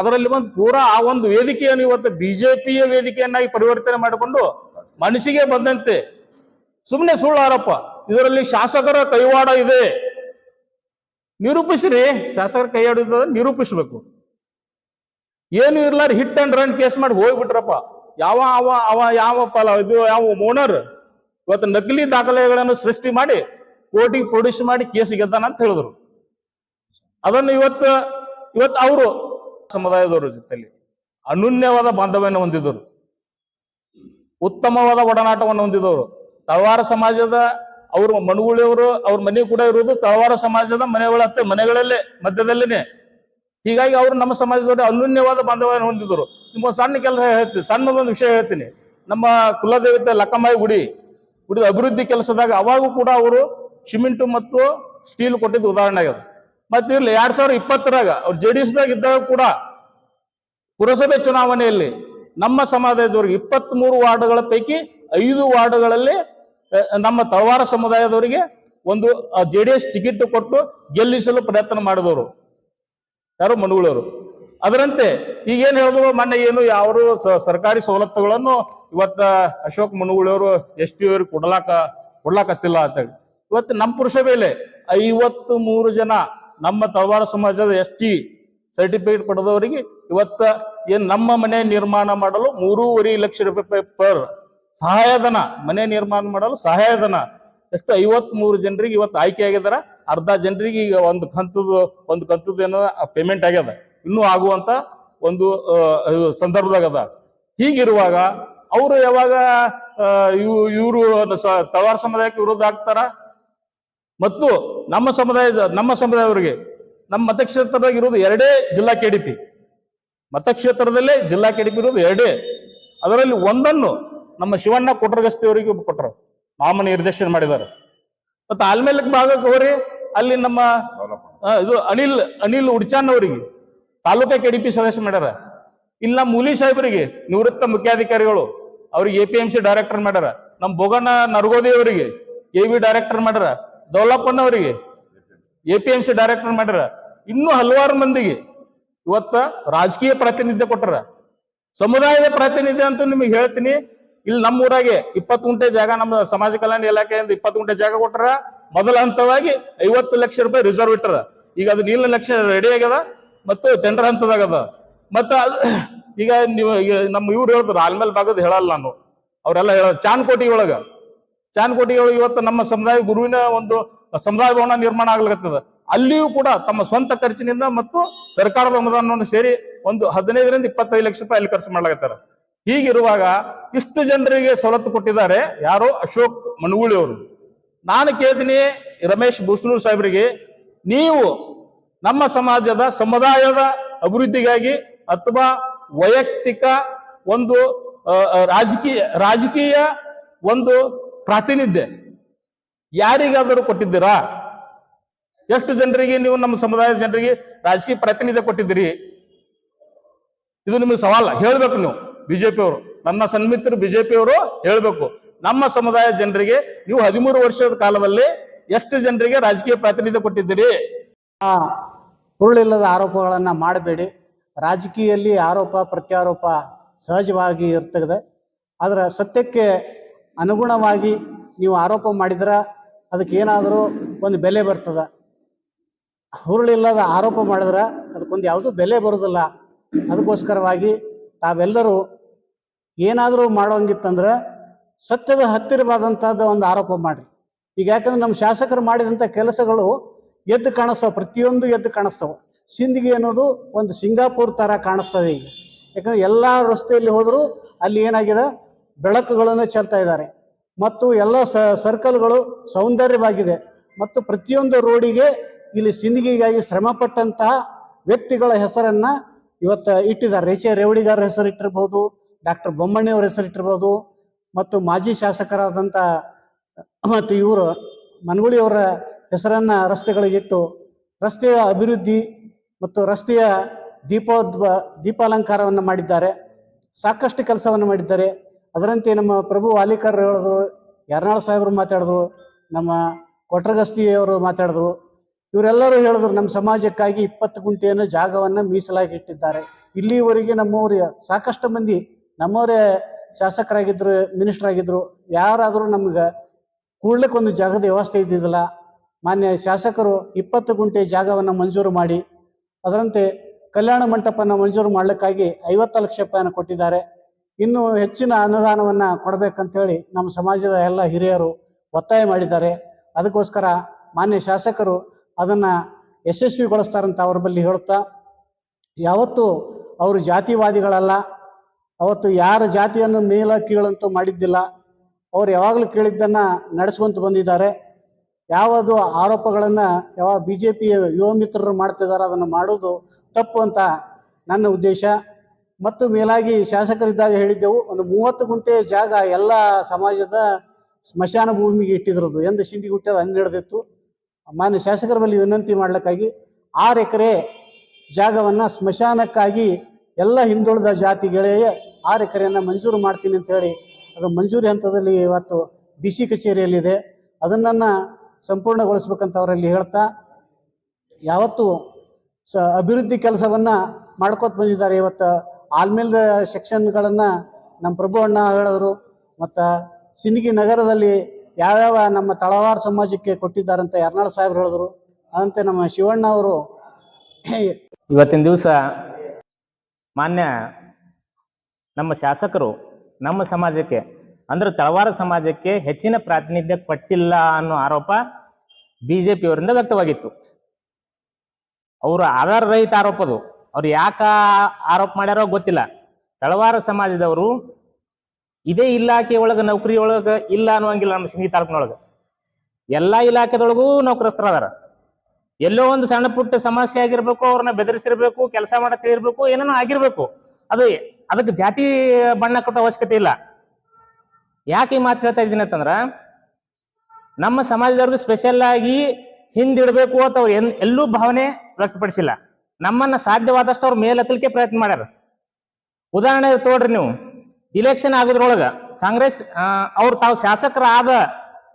ಅದರಲ್ಲಿ ಬಂದು ಪೂರಾ ಆ ಒಂದು ವೇದಿಕೆಯನ್ನು ಇವತ್ತು ಬಿಜೆಪಿಯ ವೇದಿಕೆಯನ್ನಾಗಿ ಪರಿವರ್ತನೆ ಮಾಡಿಕೊಂಡು ಮನಸ್ಸಿಗೆ ಬಂದಂತೆ. ಸುಮ್ಮನೆ ಸುಳ್ಳು ಆರೋಪ ಇದರಲ್ಲಿ ಶಾಸಕರ ಕೈವಾಡ ಇದೆ. ನಿರೂಪಿಸಿರಿ, ಶಾಸಕರ ಕೈವಾಡ ನಿರೂಪಿಸ್ಬೇಕು. ಏನು ಇರ್ಲಾರ ಹಿಟ್ ಅಂಡ್ ರನ್ ಕೇಸ್ ಮಾಡಿ ಹೋಗ್ಬಿಟ್ರಪ್ಪ. ಯಾವ ಅವ ಅವ ಯಾವ ಪಲ, ಇದು ಯಾವ ಓನರ್ ಇವತ್ತು ನಕಲಿ ದಾಖಲೆಗಳನ್ನು ಸೃಷ್ಟಿ ಮಾಡಿ ಕೋರ್ಟಿಗೆ ಪ್ರೊಡ್ಯೂಸ್ ಮಾಡಿ ಕೇಸ್ ಗೆದ್ದಾನ ಅಂತ ಹೇಳಿದ್ರು. ಅದನ್ನು ಇವತ್ತು ಇವತ್ತು ಅವರು ಸಮುದಾಯದವರ ಜೊತೆಲಿ ಅನುನ್ಯವಾದ ಬಾಂಧವ್ಯನ ಹೊಂದಿದರು. ಉತ್ತಮವಾದ ಒಡನಾಟವನ್ನು ಹೊಂದಿದವರು. ತಳವಾರ ಸಮಾಜದ ಅವರು ಮನುಗುಳಿಯವರು ಅವ್ರ ಮನೆ ಕೂಡ ಇರುವುದು ತಳವಾರ ಸಮಾಜದ ಮನೆಗಳ ಮನೆಗಳಲ್ಲೇ, ಮಧ್ಯದಲ್ಲೇನೆ. ಹೀಗಾಗಿ ಅವರು ನಮ್ಮ ಸಮಾಜದವರು ಅನನ್ಯವಾದ ಬಾಂಧವ್ಯವನ್ನು ಹೊಂದಿದ್ರು. ನಿಮ್ಮ ಸಣ್ಣ ಕೆಲಸ ಹೇಳ್ತೀನಿ, ಸಣ್ಣದೊಂದು ವಿಷಯ ಹೇಳ್ತೀನಿ. ನಮ್ಮ ಕುಲದೇವತೆ ಲಕ್ಕಮಾಯಿ ಗುಡಿ, ಗುಡಿದ ಅಭಿವೃದ್ಧಿ ಕೆಲಸದಾಗ ಅವಾಗೂ ಕೂಡ ಅವರು ಸಿಮೆಂಟ್ ಮತ್ತು ಸ್ಟೀಲ್ ಕೊಟ್ಟಿದ್ದು ಉದಾಹರಣೆ ಆಗ್ಯದ ಮತ್ತೆ ಇಲ್ಲಿ ಎರಡ್ ಸಾವಿರದ ಇಪ್ಪತ್ತರಾಗ ಅವ್ರು ಜೆ ಡಿ ಎಸ್ದಾಗ ಇದ್ದಾಗ ಕೂಡ ಪುರಸಭೆ ಚುನಾವಣೆಯಲ್ಲಿ ನಮ್ಮ ಸಮಾಜದವರಿಗೆ ಇಪ್ಪತ್ತ್ ಮೂರು ವಾರ್ಡ್ಗಳ ಪೈಕಿ ಐದು ವಾರ್ಡ್ಗಳಲ್ಲಿ ನಮ್ಮ ತಳವಾರ ಸಮುದಾಯದವರಿಗೆ ಒಂದು ಜೆ ಡಿ ಎಸ್ ಟಿಕೆಟ್ ಕೊಟ್ಟು ಗೆಲ್ಲಿಸಲು ಪ್ರಯತ್ನ ಮಾಡಿದವರು. ಯಾರು? ಮನುಗಳವರು ಅದರಂತೆ ಈಗೇನ್ ಹೇಳಿದ್ರು? ಮೊನ್ನೆ ಏನು ಯಾರು ಸರ್ಕಾರಿ ಸವಲತ್ತುಗಳನ್ನು ಇವತ್ತ ಅಶೋಕ್ ಮನುಗಳವರು ಎಸ್ ಟಿ ಅವ್ರಿಗೆ ಕೊಡ್ಲಾಕ, ಕೊಡ್ಲಾಕತ್ತಿಲ್ಲ ಅಂತೇಳಿ ಇವತ್ತು ನಮ್ಮ ಪುರುಷ ಮೇಲೆ ಐವತ್ತು ಮೂರು ಜನ ನಮ್ಮ ತಳವಾರ ಸಮಾಜದ ಎಸ್ ಟಿ ಸರ್ಟಿಫಿಕೇಟ್ ಪಡೆದವರಿಗೆ ಇವತ್ತ ಏನ್ ನಮ್ಮ ಮನೆ ನಿರ್ಮಾಣ ಮಾಡಲು ಮೂರುವರೆ ಲಕ್ಷ ರೂಪಾಯಿ ಪರ್ ಸಹಾಯಧನ, ಮನೆ ನಿರ್ಮಾಣ ಮಾಡಲು ಸಹಾಯಧನ. ಎಷ್ಟು? ಐವತ್ ಮೂರು ಜನರಿಗೆ ಇವತ್ತು ಆಯ್ಕೆ ಆಗಿದಾರ. ಅರ್ಧ ಜನರಿಗೆ ಈಗ ಒಂದು ಕಂತದ ಒಂದು ಕಂತದ ಏನೋ ಪೇಮೆಂಟ್ ಆಗ್ಯದ. ಇನ್ನೂ ಆಗುವಂತ ಒಂದು ಸಂದರ್ಭದಾಗದ ಹೀಗಿರುವಾಗ, ಅವರು ಯಾವಾಗ ಇವರು ತಳವಾರ ಸಮುದಾಯಕ್ಕೆ ವಿರೋಧ ಆಗ್ತಾರ? ಮತ್ತು ನಮ್ಮ ಸಮುದಾಯದ ನಮ್ಮ ಸಮುದಾಯದವರಿಗೆ ನಮ್ಮ ಮತಕ್ಷೇತ್ರದಾಗ ಇರೋದು ಎರಡೇ ಜಿಲ್ಲಾ ಕೆಡಿಪಿ ಮತಕ್ಷೇತ್ರದಲ್ಲೇ ಜಿಲ್ಲಾ ಕೆಡಿಪಿ ಇರೋದು ಎರಡೇ. ಅದರಲ್ಲಿ ಒಂದನ್ನು ನಮ್ಮ ಶಿವಣ್ಣ ಕೊಟ್ರಗಸ್ತಿಯವರಿಗೆ ಕೊಟ್ಟರು ನಾಮ ನಿರ್ದೇಶನ ಮಾಡಿದ್ದಾರೆ. ಮತ್ತು ಆಲ್ಮೇಲಕ್ ಭಾಗಕ್ಕೆ ಹೋಗ್ರಿ ಅಲ್ಲಿ ನಮ್ಮ ಇದು ಅನಿಲ್ ಅನಿಲ್ ಉಡ್ಚಾನ್ ಅವರಿಗೆ ತಾಲೂಕಾ ಪಿ ಸದಸ್ಯ ಮಾಡ್ಯಾರ. ಇಲ್ಲಿ ನಮ್ಮ ಮೂಲಿ ಸಾಹೇಬರಿಗೆ ನಿವೃತ್ತ ಮುಖ್ಯಾಧಿಕಾರಿಗಳು ಅವ್ರಿಗೆ A P M C director ಮಾಡ್ಯಾರ. ನಮ್ಮ ಬೋಗಣ್ಣ ನರಗೋದಿ ಅವರಿಗೆ ಎ ವಿ ಡೈರೆಕ್ಟರ್ ಮಾಡ್ಯಾರ. ದೌಲಪ್ಪಣ್ಣ ಅವರಿಗೆ A P M C director ಮಾಡ್ಯಾರ ಇನ್ನೂ ಹಲವಾರು ಮಂದಿಗೆ. ಇವತ್ತ ರಾಜಕೀಯ ಪ್ರಾತಿನಿಧ್ಯ ಕೊಟ್ಟರ. ಸಮುದಾಯದ ಪ್ರಾತಿನಿಧ್ಯ ಅಂತ ನಿಮಗೆ ಹೇಳ್ತೀನಿ. ಇಲ್ಲಿ ನಮ್ಮ ಊರಾಗೆ ಇಪ್ಪತ್ತು ಗುಂಟೆ ಜಾಗ, ನಮ್ಮ ಸಮಾಜ ಕಲ್ಯಾಣ ಇಲಾಖೆಯಿಂದ ಇಪ್ಪತ್ತು ಗುಂಟೆ ಜಾಗ ಕೊಟ್ಟರ. ಮೊದಲ ಹಂತವಾಗಿ ಐವತ್ತು ಲಕ್ಷ ರೂಪಾಯಿ ರಿಸರ್ವ್ ಇಟ್ಟರ. ಈಗ ಅದು ನೀಲ ಲಕ್ಷ ರೆಡಿ ಆಗ್ಯದ ಮತ್ತು ಟೆಂಡರ್ ಹಂತದಾಗದ ಮತ್ತ ಈಗ ನೀವು ನಮ್ಮ ಇವ್ರು ಹೇಳಿದ್ರು ಆಲ್ಮೇಲೆ ಭಾಗದ ಹೇಳಲ್ಲ ನಾನು. ಅವರೆಲ್ಲ ಹೇಳ ಚಾನ್ಕೋಟಿ ಒಳಗ. ಚಾನ್ಕೋಟಿ ಒಳಗೆ ಇವತ್ತು ನಮ್ಮ ಸಮುದಾಯ ಗುರುವಿನ ಒಂದು ಸಮುದಾಯ ಭವನ ನಿರ್ಮಾಣ ಆಗ್ಲಿಕ್ಕೆ ಅಲ್ಲಿಯೂ ಕೂಡ ತಮ್ಮ ಸ್ವಂತ ಖರ್ಚಿನಿಂದ ಮತ್ತು ಸರ್ಕಾರದ ಅನುದಾನವನ್ನು ಸೇರಿ ಒಂದು ಹದಿನೈದರಿಂದ ಇಪ್ಪತ್ತೈದು ಲಕ್ಷ ರೂಪಾಯಿ ಅಲ್ಲಿ ಖರ್ಚು ಮಾಡ್ಲಾಕತ್ತಾರ. ಹೀಗಿರುವಾಗ ಇಷ್ಟು ಜನರಿಗೆ ಸವಲತ್ತು ಕೊಟ್ಟಿದ್ದಾರೆ ಯಾರು ಅಶೋಕ್ ಮನುಗುಳಿ ಅವರು. ನಾನು ಕೇಳ್ತೀನಿ ರಮೇಶ್ ಬುಸ್ನೂರ್ ಸಾಹೇಬರಿಗೆ, ನೀವು ನಮ್ಮ ಸಮಾಜದ ಸಮುದಾಯದ ಅಭಿವೃದ್ಧಿಗಾಗಿ ಅಥವಾ ವೈಯಕ್ತಿಕ ಒಂದು ರಾಜಕೀಯ ರಾಜಕೀಯ ಒಂದು ಪ್ರಾತಿನಿಧ್ಯ. ಯಾರಿಗಾದರೂ ಕೊಟ್ಟಿದ್ದೀರಾ? ಎಷ್ಟು ಜನರಿಗೆ ನೀವು ನಮ್ಮ ಸಮುದಾಯದ ಜನರಿಗೆ ರಾಜಕೀಯ ಪ್ರಾತಿನಿಧ್ಯ ಕೊಟ್ಟಿದ್ದೀರಿ? ಇದು ನಿಮಗೆ ಸವಾಲ. ಹೇಳ್ಬೇಕು ನೀವು. ಬಿಜೆಪಿ ಅವರು. ನನ್ನ ಸನ್ಮಿತ್ರರು ಬಿಜೆಪಿ ಅವರು ಹೇಳ್ಬೇಕು. ನಮ್ಮ ಸಮುದಾಯ ಜನರಿಗೆ ನೀವು ಹದಿಮೂರು ವರ್ಷದ ಕಾಲದಲ್ಲಿ ಎಷ್ಟು ಜನರಿಗೆ ರಾಜಕೀಯ ಪ್ರಾತಿನಿಧ್ಯ ಕೊಟ್ಟಿದ್ದೀರಿ?
ಹುರುಳಿಲ್ಲದ ಆರೋಪಗಳನ್ನು ಮಾಡಬೇಡಿ. ರಾಜಕೀಯಲ್ಲಿ ಆರೋಪ, ಪ್ರತ್ಯಾರೋಪ ಸಹಜವಾಗಿ ಇರ್ತದೆ. ಆದರೆ ಸತ್ಯಕ್ಕೆ ಅನುಗುಣವಾಗಿ ನೀವು ಆರೋಪ ಮಾಡಿದ್ರೆ ಅದಕ್ಕೆ ಏನಾದರೂ ಒಂದು ಬೆಲೆ ಬರ್ತದೆ. ಹುರುಳಿಲ್ಲದ ಆರೋಪ ಮಾಡಿದ್ರೆ ಅದಕ್ಕೊಂದು ಯಾವುದೂ ಬೆಲೆ ಬರೋದಿಲ್ಲ. ಅದಕ್ಕೋಸ್ಕರವಾಗಿ ತಾವೆಲ್ಲರೂ ಏನಾದರೂ ಮಾಡೋಂಗಿತ್ತಂದ್ರೆ ಸತ್ಯದ ಹತ್ತಿರವಾದಂಥದ್ದು ಒಂದು ಆರೋಪ ಮಾಡಿರಿ. ಈಗ ಯಾಕಂದ್ರೆ ನಮ್ಮ ಶಾಸಕರು ಮಾಡಿದಂಥ ಕೆಲಸಗಳು ಎದ್ದು ಕಾಣಿಸ್ತಾವೆ, ಪ್ರತಿಯೊಂದು ಎದ್ದು ಕಾಣಿಸ್ತಾವೆ. ಸಿಂದಗಿ ಅನ್ನೋದು ಒಂದು ಸಿಂಗಾಪುರ್ ಥರ ಕಾಣಿಸ್ತದೆ ಈಗ. ಯಾಕಂದ್ರೆ ಎಲ್ಲ ರಸ್ತೆಯಲ್ಲಿ ಹೋದರೂ ಅಲ್ಲಿ ಏನಾಗಿದೆ? ಬೆಳಕುಗಳನ್ನು ಚೆಲ್ತಾ ಇದ್ದಾರೆ. ಮತ್ತು ಎಲ್ಲ ಸರ್ಕಲ್ಗಳು ಸೌಂದರ್ಯವಾಗಿದೆ. ಮತ್ತು ಪ್ರತಿಯೊಂದು ರೋಡಿಗೆ ಇಲ್ಲಿ ಸಿಂದಗಿಗಾಗಿ ಶ್ರಮಪಟ್ಟಂತಹ ವ್ಯಕ್ತಿಗಳ ಹೆಸರನ್ನ ಇವತ್ತು ಇಟ್ಟಿದ್ದಾರೆ. ರೇಚೆ ರೇವಡಿಗಾರ ಹೆಸರು ಇಟ್ಟಿರ್ಬೋದು, ಡಾಕ್ಟರ್ ಬೊಮ್ಮಣ್ಣಿಯವ್ರ ಹೆಸರು ಇಟ್ಟಿರ್ಬೋದು, ಮತ್ತು ಮಾಜಿ ಶಾಸಕರಾದಂಥ ಮತ್ತು ಇವರು ಮನಗುಳಿಯವರ ಹೆಸರನ್ನ ರಸ್ತೆಗಳಿಗಿಟ್ಟು ರಸ್ತೆಯ ಅಭಿವೃದ್ಧಿ ಮತ್ತು ರಸ್ತೆಯ ದೀಪೋದ್ವ ದೀಪಾಲಂಕಾರವನ್ನು ಮಾಡಿದ್ದಾರೆ. ಸಾಕಷ್ಟು ಕೆಲಸವನ್ನು ಮಾಡಿದ್ದಾರೆ. ಅದರಂತೆ ನಮ್ಮ ಪ್ರಭು ವಾಲಿಕರ್ ಹೇಳಿದ್ರು, ಯರ್ನಾಳ್ ಸಾಹೇಬರು ಮಾತಾಡಿದ್ರು, ನಮ್ಮ ಕೊಟ್ರಗಸ್ತಿಯವರು ಮಾತಾಡಿದ್ರು, ಇವರೆಲ್ಲರೂ ಹೇಳಿದ್ರು ನಮ್ಮ ಸಮಾಜಕ್ಕಾಗಿ ಇಪ್ಪತ್ತು ಗುಂಟೆಯನ್ನು ಜಾಗವನ್ನು ಮೀಸಲಾಗಿ ಇಟ್ಟಿದ್ದಾರೆ. ಇಲ್ಲಿವರೆಗೆ ನಮ್ಮವ್ರ ಸಾಕಷ್ಟು ಮಂದಿ ನಮ್ಮವರೇ ಶಾಸಕರಾಗಿದ್ದರು ಮಿನಿಸ್ಟರ್ ಆಗಿದ್ರು ಯಾರಾದರೂ ನಮ್ಗೆ ಕೂಡ್ಲಿಕ್ಕೆ ಒಂದು ಜಾಗದ ವ್ಯವಸ್ಥೆ ಇದ್ದಿದ್ದಿಲ್ಲ. ಮಾನ್ಯ ಶಾಸಕರು ಇಪ್ಪತ್ತು ಗುಂಟೆ ಜಾಗವನ್ನು ಮಂಜೂರು ಮಾಡಿ, ಅದರಂತೆ ಕಲ್ಯಾಣ ಮಂಟಪನ ಮಂಜೂರು ಮಾಡಲಿಕ್ಕಾಗಿ ಐವತ್ತು ಲಕ್ಷ ರೂಪಾಯಿಯನ್ನು ಕೊಟ್ಟಿದ್ದಾರೆ. ಇನ್ನು ಹೆಚ್ಚಿನ ಅನುದಾನವನ್ನು ಕೊಡಬೇಕಂತೇಳಿ ನಮ್ಮ ಸಮಾಜದ ಎಲ್ಲ ಹಿರಿಯರು ಒತ್ತಾಯ ಮಾಡಿದ್ದಾರೆ. ಅದಕ್ಕೋಸ್ಕರ ಮಾನ್ಯ ಶಾಸಕರು ಅದನ್ನು ಯಶಸ್ವಿಗೊಳಿಸ್ತಾರಂತ ಅವ್ರ ಬಳಿ ಹೇಳುತ್ತಾ, ಯಾವತ್ತೂ ಅವರು ಜಾತಿವಾದಿಗಳಲ್ಲ, ಅವತ್ತು ಯಾರ ಜಾತಿಯನ್ನು ಮೇಲ ಕೀಳಂತೂ ಮಾಡಿದ್ದಿಲ್ಲ, ಅವ್ರು ಯಾವಾಗಲೂ ಕೇಳಿದ್ದನ್ನು ನಡೆಸ್ಕೊಂತ ಬಂದಿದ್ದಾರೆ. ಯಾವುದು ಆರೋಪಗಳನ್ನು ಯಾವ ಬಿ ಜೆ ಪಿಯ ಯುವ ಮಿತ್ರರು ಮಾಡ್ತಿದ್ದಾರೆ ಅದನ್ನು ಮಾಡೋದು ತಪ್ಪು ಅಂತ ನನ್ನ ಉದ್ದೇಶ. ಮತ್ತು ಮೇಲಾಗಿ ಶಾಸಕರಿದ್ದಾಗ ಹೇಳಿದ್ದೆವು, ಒಂದು ಮೂವತ್ತು ಗುಂಟೆ ಜಾಗ ಎಲ್ಲ ಸಮಾಜದ ಸ್ಮಶಾನ ಭೂಮಿಗೆ ಇಟ್ಟಿದ್ರದು ಎಂದು ಸಿಂಧಿ ಅದು ಹನ್ನೆರಡಿತ್ತು ಮಾನ್ಯ ಶಾಸಕರ ಬಳಿ ವಿನಂತಿ ಮಾಡ್ಲಿಕ್ಕಾಗಿ ಆರು ಎಕರೆ ಜಾಗವನ್ನು ಸ್ಮಶಾನಕ್ಕಾಗಿ ಎಲ್ಲ ಹಿಂದುಳಿದ ಜಾತಿಗಳಿಗೆ ಆರು ಎಕರೆಯನ್ನು ಮಂಜೂರು ಮಾಡ್ತೀನಿ ಅಂತ ಹೇಳಿ, ಅದು ಮಂಜೂರಿ ಹಂತದಲ್ಲಿ ಇವತ್ತು ಡಿ ಸಿ ಕಚೇರಿಯಲ್ಲಿದೆ. ಅದನ್ನು ಸಂಪೂರ್ಣಗೊಳಿಸ್ಬೇಕಂತ ಅವರಲ್ಲಿ ಹೇಳ್ತಾ, ಯಾವತ್ತು ಸ ಅಭಿವೃದ್ಧಿ ಕೆಲಸವನ್ನು ಮಾಡ್ಕೋತ ಬಂದಿದ್ದಾರೆ ಇವತ್ತು ಆಲ್ಮೇಲ್ದ ಸೆಕ್ಷನ್ಗಳನ್ನು ನಮ್ಮ ಪ್ರಭು ಅಣ್ಣ ಹೇಳಿದ್ರು. ಮತ್ತು ಸಿಂದಗಿ ನಗರದಲ್ಲಿ ಯಾವ್ಯಾವ ನಮ್ಮ ತಳವಾರ ಸಮಾಜಕ್ಕೆ ಕೊಟ್ಟಿದ್ದಾರಂತ ಯರ್ನಾಳ್ ಸಾಹೇಬ್ರು ಹೇಳಿದ್ರು. ಅದಂತೆ ನಮ್ಮ ಶಿವಣ್ಣ ಅವರು.
ಇವತ್ತಿನ ದಿವಸ ಮಾನ್ಯ ನಮ್ಮ ಶಾಸಕರು ನಮ್ಮ ಸಮಾಜಕ್ಕೆ, ಅಂದ್ರೆ ತಳವಾರ ಸಮಾಜಕ್ಕೆ ಹೆಚ್ಚಿನ ಪ್ರಾತಿನಿಧ್ಯ ಕೊಟ್ಟಿಲ್ಲ ಅನ್ನೋ ಆರೋಪ ಬಿಜೆಪಿಯವರಿಂದ ವ್ಯಕ್ತವಾಗಿತ್ತು. ಅವರು ಆಧಾರ ರಹಿತ ಆರೋಪ ಅದು. ಅವ್ರು ಯಾಕ ಆರೋಪ ಮಾಡ್ಯಾರೋ ಗೊತ್ತಿಲ್ಲ. ತಳವಾರ ಸಮಾಜದವರು ಇದೇ ಇಲಾಖೆ ಒಳಗ, ನೌಕರಿ ಒಳಗ ಇಲ್ಲ ಅನ್ನುವಂಗಿಲ್ಲ ನಮ್ಮ ಸಿಂಗಿ ತಾಲೂಕಿನೊಳಗ. ಎಲ್ಲಾ ಇಲಾಖೆದೊಳಗೂ ನೌಕರಸ್ಥರದಾರ. ಎಲ್ಲೋ ಒಂದು ಸಣ್ಣ ಪುಟ್ಟ ಸಮಸ್ಯೆ ಆಗಿರ್ಬೇಕು, ಅವ್ರನ್ನ ಬೆದರಿಸಿರ್ಬೇಕು, ಕೆಲಸ ಮಾಡಕ್ ಇರ್ಬೇಕು ಏನೇನೋ ಆಗಿರ್ಬೇಕು. ಅದು ಅದಕ್ಕೆ ಜಾತಿ ಬಣ್ಣ ಕೊಟ್ಟ ಅವಶ್ಯಕತೆ ಇಲ್ಲ. ಯಾಕೆ ಈ ಮಾತು ಹೇಳ್ತಾ ಇದ್ದೀನಿ ಅಂತಂದ್ರ, ನಮ್ಮ ಸಮಾಜದವ್ರಿಗೆ ಸ್ಪೆಷಲ್ ಆಗಿ ಹಿಂದಿಡ್ಬೇಕು ಅಂತ ಅವ್ರು ಎಲ್ಲೂ ಭಾವನೆ ವ್ಯಕ್ತಪಡಿಸಿಲ್ಲ. ನಮ್ಮನ್ನ ಸಾಧ್ಯವಾದಷ್ಟು ಅವ್ರ ಮೇಲೆತ್ತಲಿಕ್ಕೆ ಪ್ರಯತ್ನ ಮಾಡ್ಯಾರ. ಉದಾಹರಣೆ ತೋಡ್ರಿ ನೀವು ಇಲೆಕ್ಷನ್ ಆಗೋದ್ರೊಳಗ ಕಾಂಗ್ರೆಸ್ ಅವ್ರು ತಾವು ಶಾಸಕರಾದ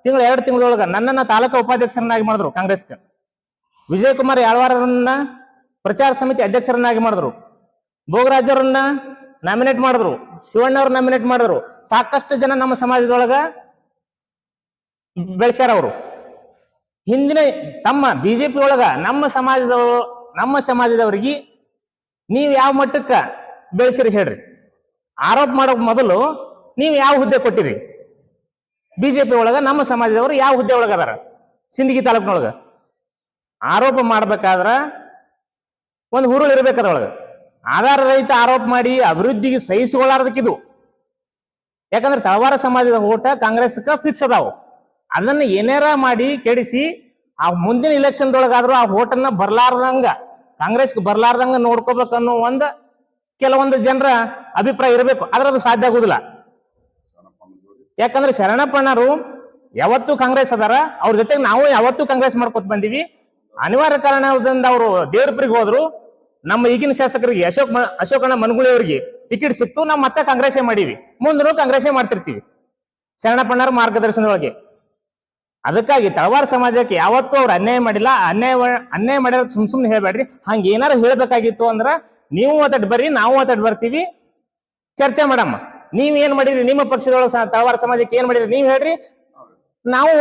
ತಿಂಗಳ, ಎರಡು ತಿಂಗಳೊಳಗ ನನ್ನನ್ನ ತಾಲೂಕಾ ಉಪಾಧ್ಯಕ್ಷರನ್ನಾಗಿ ಮಾಡಿದ್ರು ಕಾಂಗ್ರೆಸ್ಗೆ. ವಿಜಯಕುಮಾರ್ ಯಾಳ್ವಾರರನ್ನ ಪ್ರಚಾರ ಸಮಿತಿ ಅಧ್ಯಕ್ಷರನ್ನಾಗಿ ಮಾಡಿದ್ರು. ಭೋಗರಾಜರನ್ನ ನಾಮಿನೇಟ್ ಮಾಡಿದ್ರು. ಶಿವಣ್ಣ ಅವ್ರು ನಾಮಿನೇಟ್ ಮಾಡಿದ್ರು. ಸಾಕಷ್ಟು ಜನ ನಮ್ಮ ಸಮಾಜದೊಳಗ ಬೆಳೆಸ್ಯಾರ ಅವರು. ಹಿಂದಿನ ತಮ್ಮ ಬಿಜೆಪಿ ಒಳಗ ನಮ್ಮ ಸಮಾಜದವರು ನಮ್ಮ ಸಮಾಜದವ್ರಿಗೆ ನೀವು ಯಾವ ಮಟ್ಟಕ್ಕ ಬೆಳೆಸಿರಿ ಹೇಳ್ರಿ. ಆರೋಪ ಮಾಡೋಕ್ ಮೊದಲು ನೀವು ಯಾವ ಹುದ್ದೆ ಕೊಟ್ಟಿರಿ? ಬಿಜೆಪಿ ಒಳಗ, ನಮ್ಮ ಸಮಾಜದವರು ಯಾವ ಹುದ್ದೆ ಒಳಗ ಅದಾರ? ಸಿಂದಗಿ ತಾಲೂಕಿನೊಳಗ. ಆರೋಪ ಮಾಡ್ಬೇಕಾದ್ರ ಒಂದು ಹುರುಳು ಇರ್ಬೇಕು ಅದ್ರೊಳಗ. ಆಧಾರ ರಹಿತ ಆರೋಪ ಮಾಡಿ ಅಭಿವೃದ್ಧಿಗೆ ಸಹಿಸಿಕೊಳ್ಳಾರ್ದಕ್ಕಿದು ಯಾಕಂದ್ರೆ ತಳವಾರ ಸಮಾಜದ ಓಟ ಕಾಂಗ್ರೆಸ್ಕ ಫಿಕ್ಸ್ ಅದಾವು. ಅದನ್ನ ಏನಾರ ಮಾಡಿ ಕೆಡಿಸಿ, ಆ ಮುಂದಿನ ಇಲೆಕ್ಷನ್ದೊಳಗಾದ್ರೂ ಆ ಓಟನ್ನ ಬರ್ಲಾರ್ದಂಗ ಕಾಂಗ್ರೆಸ್ಗೆ ಬರ್ಲಾರ್ದಂಗ ನೋಡ್ಕೋಬೇಕನ್ನೋ ಒಂದು ಕೆಲವೊಂದು ಜನರ ಅಭಿಪ್ರಾಯ ಇರಬೇಕು, ಆದ್ರೆ ಅದು ಸಾಧ್ಯ ಆಗುದಿಲ್ಲ. ಯಾಕಂದ್ರೆ ಶರಣಪ್ಪಣ್ಣರು ಯಾವತ್ತೂ ಕಾಂಗ್ರೆಸ್ ಅದಾರ, ಅವ್ರ ಜೊತೆಗೆ ನಾವು ಯಾವತ್ತೂ ಕಾಂಗ್ರೆಸ್ ಮಾಡ್ಕೊತ ಬಂದಿವಿ. ಅನಿವಾರ್ಯ ಕಾರಣದಿಂದ ಅವರು ದೇವ್ರಪುರಿಗೆ ಹೋದ್ರು, ನಮ್ಮ ಈಗಿನ ಶಾಸಕರಿಗೆ ಅಶೋಕ್ ಅಶೋಕಣ್ಣ ಮನಗುಳಿ ಅವರಿಗೆ ಟಿಕೆಟ್ ಸಿಕ್ತು, ನಾವು ಮತ್ತೆ ಕಾಂಗ್ರೆಸೇ ಮಾಡೀವಿ. ಮುಂದೂ ಕಾಂಗ್ರೆಸೇ ಮಾಡ್ತಿರ್ತೀವಿ. ಶರಣಪ್ಪಣ್ಣರ ಮಾರ್ಗದರ್ಶನದೊಳಗೆ. ಅದಕ್ಕಾಗಿ ತಳವಾರ ಸಮಾಜಕ್ಕೆ ಯಾವತ್ತೂ ಅವ್ರು ಅನ್ಯಾಯ ಮಾಡಿಲ್ಲ, ಅನ್ಯಾಯ ಅನ್ಯಾಯ ಮಾಡಿರೋದು ಸುಮ್ ಸುಮ್ನೆ ಹೇಳ್ಬೇಡ್ರಿ. ಹಂಗ ಏನಾರು ಹೇಳ್ಬೇಕಾಗಿತ್ತು ಅಂದ್ರ ನೀವು ಮಾತಾಡ್ ಬರ್ರಿ, ನಾವು ಮಾತಾಡ್ ಬರ್ತೀವಿ. ಚರ್ಚೆ ಮಾಡಮ್ಮ. ನೀವ್ ಏನ್ ಮಾಡಿರಿ ನಿಮ್ಮ ಪಕ್ಷದೊಳಗ ತಳವಾರ ಸಮಾಜಕ್ಕೆ ಏನ್ ಮಾಡಿರಿ ನೀವ್ ಹೇಳ್ರಿ. ನಾವು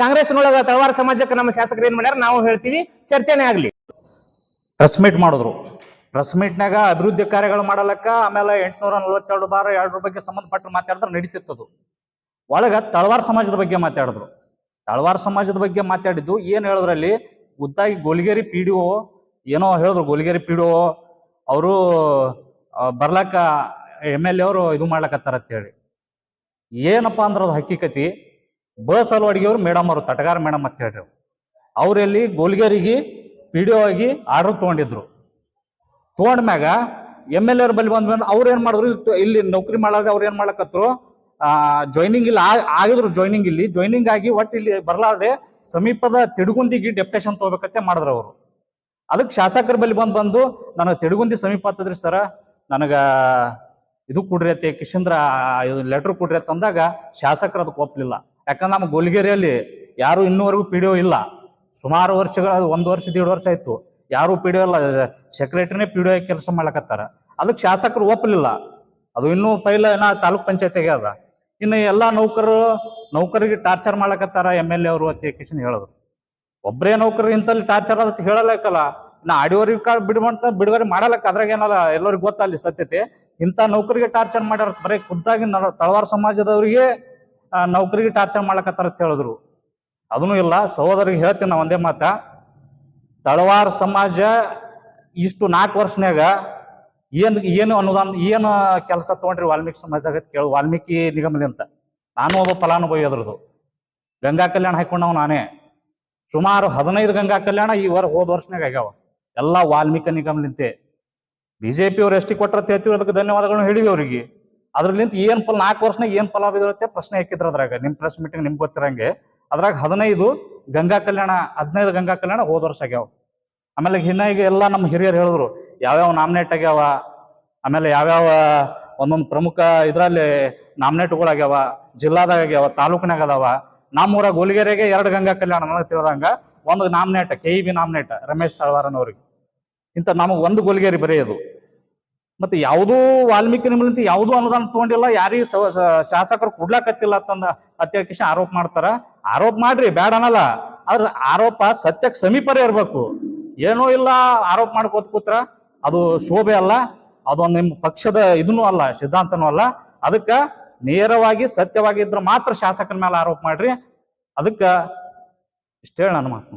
ಕಾಂಗ್ರೆಸ್ನೊಳಗ ತಳವಾರ ಸಮಾಜಕ್ಕೆ ನಮ್ಮ ಶಾಸಕರು ಏನ್ ಮಾಡ್ಯಾರ, ನಾವು ಹೇಳ್ತೀವಿ. ಚರ್ಚೆನೇ ಆಗ್ಲಿ.
ಪ್ರೆಸ್ ಮೀಟ್ ಮಾಡಿದ್ರು. ಪ್ರೆಸ್ ಮೀಟ್ನಾಗ ಅಭಿವೃದ್ಧಿ ಕಾರ್ಯಗಳು ಮಾಡಲಕ್ಕ ಆಮೇಲೆ ಎಂಟುನೂರ ನಲವತ್ತೆರಡು ಬಾರ ಎರಡರ ಬಗ್ಗೆ ಸಂಬಂಧಪಟ್ಟರು ಮಾತಾಡಿದ್ರೆ ನಡೀತಿರ್ತದು. ಒಳಗ ತಳವಾರ ಸಮಾಜದ ಬಗ್ಗೆ ಮಾತಾಡಿದ್ರು. ತಳವಾರ ಸಮಾಜದ ಬಗ್ಗೆ ಮಾತಾಡಿದ್ದು, ಏನ್ ಹೇಳಿದ್ರಲ್ಲಿ, ಉದ್ದಾಗಿ ಗೋಲಿಗೇರಿ ಪಿ ಡಿ ಒ ಏನೋ ಹೇಳಿದ್ರು, ಗೋಲಿಗೇರಿ ಪಿ ಡಿ ಒ ಅವರು ಬರ್ಲಾಕ ಎಂ ಎಲ್ ಎ ಅವರು ಇದು ಮಾಡ್ಲಕತ್ತಾರ ಅಂತೇಳಿ. ಏನಪ್ಪಾ ಅಂದ್ರೆ ಅದು ಹಕ್ಕಿಕತಿ ಬಸ್ ಅಲ್ವಾಡಿಗೆ ಅವ್ರು ಮೇಡಮ್ ಅವರು, ತಟಗಾರ ಮೇಡಮ್ ಅಂತ ಹೇಳ್ರಿ ಅವ್ರೆಲ್ಲಿ ಗೋಲ್ಗೇರಿಗೆ ಪಿ ಡಿ ಒ ಆಗಿ ಆರ್ಡರ್ ತೊಗೊಂಡಿದ್ರು. ತೊಗೊಂಡ್ಮ್ಯಾಗ ಎಂ ಎಲ್ ಎರ್ ಬಳಿ ಬಂದ್ಮೇಲೆ ಅವ್ರು ಏನ್ ಮಾಡಿದ್ರು, ಇಲ್ಲಿ ನೌಕರಿ ಮಾಡಾಗ ಅವ್ರು ಏನ್ ಮಾಡ್ಲಕತ್ರು ಆ ಜಾಯ್ನಿಂಗ್ ಇಲ್ಲಿ, ಆ- ಆಗಿದ್ರು ಜಾಯ್ನಿಂಗ್ ಇಲ್ಲಿ. ಜಾಯ್ನಿಂಗ್ ಆಗಿ ಒಟ್ಟು ಇಲ್ಲಿ ಬರಲಾರ್ದೆ ಸಮೀಪದ ತಿಡುಗುಂದಿಗೆ ಡೆಪ್ಟೇಷನ್ ತಗೋಬೇಕಂತೆ ಮಾಡಿದ್ರು ಅವರು. ಅದಕ್ಕೆ ಶಾಸಕರ ಬಳಿ ಬಂದು ಬಂದು, ನನಗೆ ತಿಡುಗುಂದಿ ಸಮೀಪ ಆತದ್ರಿ ಸರ ನನಗ ಇದು ಕೊಡ್ರಿ ಅತ್ತೆ, ಕಿಶಂದ್ರ ಲೆಟರ್ ಕೊಡ್ರಿ ಅಂತ ಅಂದಾಗ ಶಾಸಕರು ಅದಕ್ಕೆ ಒಪ್ಪಲಿಲ್ಲ ಯಾಕಂದ್ರೆ ನಮ್ಮ ಗೋಲ್ಗೇರಿಯಲ್ಲಿ ಯಾರು ಇನ್ನೂವರೆಗೂ ಪಿ ಡಿ ಒ ಇಲ್ಲ. ಸುಮಾರು ವರ್ಷಗಳ, ಒಂದು ವರ್ಷ ಎರಡು ವರ್ಷ ಆಯ್ತು. ಯಾರು ಪಿ ಡಿ ಒ ಇಲ್ಲ. ಸೆಕ್ರೆಟರಿನೇ ಪಿ ಡಿ ಒ ಕೆಲಸ ಮಾಡ್ಲಕತ್ತಾರ. ಅದಕ್ಕೆ ಶಾಸಕರು ಒಪ್ಪಲಿಲ್ಲ ಅದು ಇನ್ನೂ ಪೈಲ ಏನ ತಾಲೂಕ್ ಪಂಚಾಯತಿಗೆ ಅದ. ಇನ್ನು ಎಲ್ಲಾ ನೌಕರರು ನೌಕರಿಗೆ ಟಾರ್ಚರ್ ಮಾಡಕತ್ತಾರ ಎಂ ಎಲ್ ಎ ಅವರು ಅಂತ ಕಿಶನ್ ಹೇಳಿದ್ರು ಒಬ್ಬರೇ ನೌಕರರು ಇಂತಲ್ಲಿ ಟಾರ್ಚರ್ ಅಂತ ಹೇಳಲಕ್ಕಲ್ಲ ನಾ ಆಡಿಯೋರಿಗೆ ಕಾರ್ಡ್ ಬಿಡುವಂತ ಬಿಡುಗಡೆ ಮಾಡಲಕ್ಕ ಅದ್ರಾಗ ಏನಲ್ಲ ಎಲ್ಲರಿಗೂ ಗೊತ್ತಲ್ಲಿ ಸತ್ಯತೆ? ಇಂಥ ನೌಕರಿಗೆ ಟಾರ್ಚರ್ ಮಾಡ್ಯಾರ ಬರೀ ಖುದ್ದಾಗಿ ತಳವಾರ ಸಮಾಜದವರಿಗೆ ನೌಕರಿಗೆ ಟಾರ್ಚರ್ ಮಾಡ್ಲಕತ್ತಾರ ಅಂತ ಹೇಳಿದ್ರು. ಅದನ್ನು ಇಲ್ಲ, ಸಹೋದರಿಗೆ ಹೇಳ್ತೀನಿ ನಾ ಒಂದೇ ಮಾತ. ತಳವಾರ ಸಮಾಜ ಇಷ್ಟು ನಾಲ್ಕು ವರ್ಷನ್ಯಾಗ ಏನ್, ಏನು ಅನುದಾನ, ಏನು ಕೆಲಸ ತಗೊಂಡ್ರಿ ವಾಲ್ಮೀಕಿ ಸಮಾಜದಾಗ ಕೇಳು, ವಾಲ್ಮೀಕಿ ನಿಗಮದಿಂದ ನಾನು ಒಬ್ಬ ಫಲಾನುಭವಿ ಅದ್ರದ್ದು ಗಂಗಾ ಕಲ್ಯಾಣ ಹಾಕೊಂಡವ್ ನಾನೇ. ಸುಮಾರು ಹದಿನೈದು ಗಂಗಾ ಕಲ್ಯಾಣ ಈ ವರ್ ಹೋದ ವರ್ಷನಾಗ ಆಗ್ಯಾವ. ಎಲ್ಲ ವಾಲ್ಮೀಕಿ ನಿಗಮಲಿಂತೆ. ಬಿಜೆಪಿ ಅವ್ರು ಎಷ್ಟು ಕೊಟ್ರ ಅಂತ ಹೇಳ್ತೀವಿ ಅದಕ್ಕೆ ಧನ್ಯವಾದಗಳನ್ನ ಹೇಳಿವಿ ಅವ್ರಿಗೆ. ಅದ್ರಲಿಂತ ಏನ್ ಫಲ, ನಾಲ್ಕು ವರ್ಷನಾಗ ಏನ್ ಫಲ ಪ್ರಶ್ನೆ ಹಾಕಿದ್ರ ಅದ್ರಾಗ. ನಿಮ್ ಪ್ರೆಸ್ ಮೀಟಿಂಗ್ ನಿಮ್ಗೆ ಗೊತ್ತಿರಂಗೆ. ಅದ್ರಾಗ ಹದಿನೈದು ಗಂಗಾ ಕಲ್ಯಾಣ, ಹದಿನೈದು ಗಂಗಾ ಕಲ್ಯಾಣ ಹೋದ ವರ್ಷ ಆಗ್ಯಾವ. ಆಮೇಲೆ ಹಿನ್ನಾಗಿ ಎಲ್ಲ ನಮ್ಮ ಹಿರಿಯರು ಹೇಳಿದ್ರು, ಯಾವ್ಯಾವ ನಾಮಿನೇಟ್ ಆಗ್ಯಾವ, ಆಮೇಲೆ ಯಾವ್ಯಾವ ಒಂದೊಂದು ಪ್ರಮುಖ ಇದರಲ್ಲಿ ನಾಮಿನೇಟ್ಗಳಾಗ್ಯಾವ ಜಿಲ್ಲಾದಾಗ ಆಗ್ಯಾವ, ತಾಲೂಕಿನಾಗ ಅದಾವ ನಮ್ಮೂರ ಗೋಲಿಗೆರೆಗೆ ಎರಡು ಗಂಗಾ ಕಲ್ಯಾಣ ನನಗೆ ತಿಳಿದಂಗ ಒಂದು nominate K E B nominate Ramesh ತಳವಾರನವ್ರಿಗೆ. ಇಂಥ ನಮಗೆ ಒಂದು ಗೋಲಿಗೆರೆ ಬರೀ ಅದು. ಮತ್ತೆ ಯಾವುದೂ ವಾಲ್ಮೀಕಿ ನಿಮ್ಮಲಿಂತ ಯಾವುದೂ ಅನುದಾನ ತಗೊಂಡಿಲ್ಲ, ಯಾರಿಗೂ ಶಾಸಕರು ಕೊಡ್ಲಾಕತ್ತಿಲ್ಲ ಅಂತಂದ ಅತ್ಯಕ್ಷ ಆರೋಪ ಮಾಡ್ತಾರ. ಆರೋಪ ಮಾಡ್ರಿ ಬೇಡ ಅನ್ನಲ್ಲ. ಆದ್ರೆ ಆರೋಪ ಸತ್ಯಕ್ಕೆ ಸಮೀಪರೇ ಇರ್ಬೇಕು. ಏನೂ ಇಲ್ಲ, ಆರೋಪ ಮಾಡ್ಕೋತ ಕೂತ್ರ. ಅದು ಶೋಭೆ ಅಲ್ಲ, ಅದೊಂದು ನಿಮ್ಮ ಪಕ್ಷದ ಇದನ್ನೂ ಅಲ್ಲ, ಸಿದ್ಧಾಂತನೂ ಅಲ್ಲ. ಅದಕ್ಕೆ ನೇರವಾಗಿ ಸತ್ಯವಾಗಿದ್ರೆ ಮಾತ್ರ ಶಾಸಕನ ಮೇಲೆ ಆರೋಪ ಮಾಡ್ರಿ. ಅದಕ್ಕ ಇಷ್ಟೇ ನನ್ನ ಮಾತು.